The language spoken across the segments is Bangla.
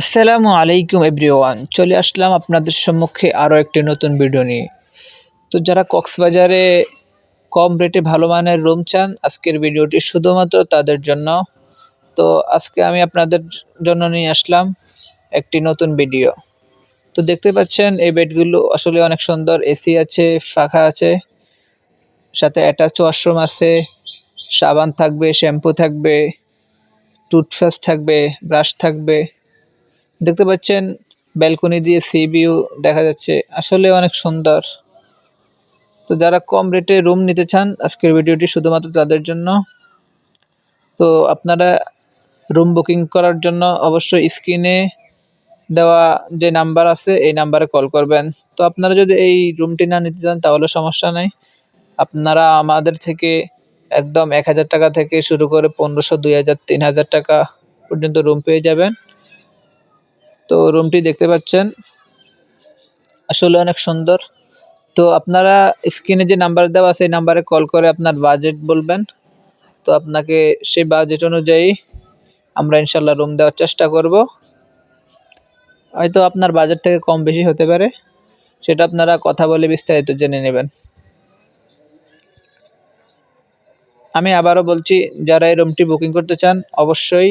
আসসালামু আলাইকুম এভরিওয়ান, চলে আসলাম আপনাদের সম্মুখে আরও একটি নতুন ভিডিও নিয়ে। তো যারা কক্সবাজারে কম রেটে ভালো মানের রুম চান, আজকের ভিডিওটি শুধুমাত্র তাদের জন্য। তো আজকে আমি আপনাদের জন্য নিয়ে আসলাম একটি নতুন ভিডিও। তো দেখতে পাচ্ছেন, এই বেডগুলো আসলে অনেক সুন্দর, এসি আছে, ফাঁকা আছে, সাথে অ্যাটাচ ওয়াশরুম আছে, সাবান থাকবে, শ্যাম্পু থাকবে, টুথপেস্ট থাকবে, ব্রাশ থাকবে। দেখতে পাচ্ছেন, ব্যালকনি দিয়ে সি ভিউ দেখা যাচ্ছে। আসলে অনেক সুন্দর। তো যারা কম রেটে রুম নিতে চান, আজকের ভিডিওটি শুধুমাত্র তাদের জন্য। তো আপনারা রুম বুকিং করার জন্য অবশ্যই স্ক্রিনে দেওয়া যে নাম্বার আছে, এই নাম্বারে কল করবেন। তো আপনারা যদি এই রুমটি না নিতে চান, তাহলে সমস্যা নেই। আপনারা আমাদের থেকে একদম এক হাজার টাকা থেকে শুরু করে পনেরোশো, দুই হাজার, তিন হাজার টাকা পর্যন্ত রুম পেয়ে যাবেন। তো রুমটি দেখতে পাচ্ছেন। আসলে অনেক সুন্দর। তো আপনারা স্ক্রিনে যে নাম্বার দেওয়া এই নাম্বারে কল করে আপনার বাজেট বলবেন। তো আপনাকে সেই বাজেট অনুযায়ী আমরা ইনশাল্লাহ রুম দেওয়ার চেষ্টা করব। হয়তো আপনার বাজেট থেকে কম বেশি হতে পারে। সেটা আপনারা কথা বলে বিস্তারিত জেনে নেবেন। আমি আবারও বলছি, যারা এই রুমটি বুকিং করতে চান, অবশ্যই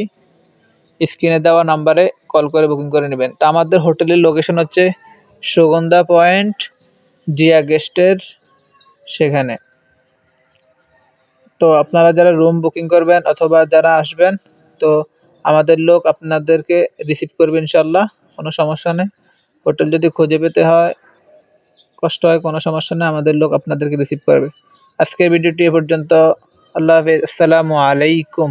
স্ক্রিনে দেওয়া নাম্বারে কল করে বুকিং করে নেবেন। তা আমাদের হোটেলের লোকেশন হচ্ছে সুগন্ধা পয়েন্ট, জিয়া গেস্টের সেখানে। তো আপনারা যারা রুম বুকিং করবেন অথবা যারা আসবেন, তো আমাদের লোক আপনাদেরকে রিসিভ করবে ইনশাল্লাহ কোনো সমস্যা নেই। হোটেল যদি খুঁজে পেতে হয়, কষ্ট হয়, কোনো সমস্যা নেই, আমাদের লোক আপনাদেরকে রিসিভ করবে। আজকের ভিডিওটি এ পর্যন্ত। আল্লাহ হাফিজ। আসসালামু আলাইকুম।